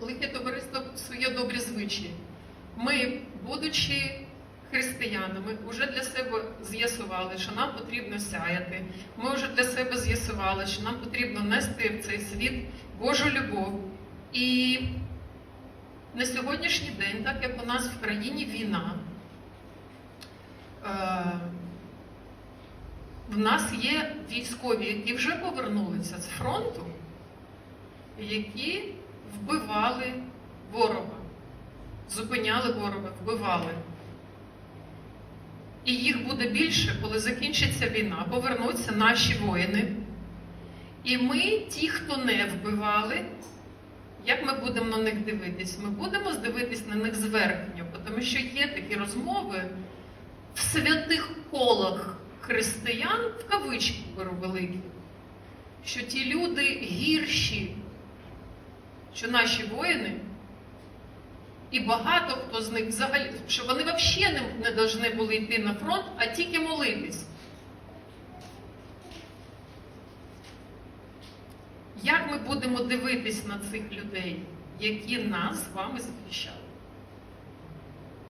лихе товариство своє добрі звичаї. Ми, будучи християнами, вже для себе з'ясували, що нам потрібно сяяти. Ми вже для себе з'ясували, що нам потрібно нести в цей світ Божу любов. І на сьогоднішній день, так як у нас в країні війна, е, в нас є військові, які вже повернулися з фронту, які вбивали ворога, зупиняли ворога, вбивали. І їх буде більше, коли закінчиться війна, повернуться наші воїни. І ми, ті, хто не вбивали, як ми будемо на них дивитись? Ми будемо дивитись на них зверхньо, тому що є такі розмови в святих колах християн, в кавички беру великі, що ті люди гірші, що наші воїни, і багато хто з них взагалі, що вони взагалі не, повинні були йти на фронт, а тільки молитись. Як ми будемо дивитись на цих людей, які нас з вами захищали?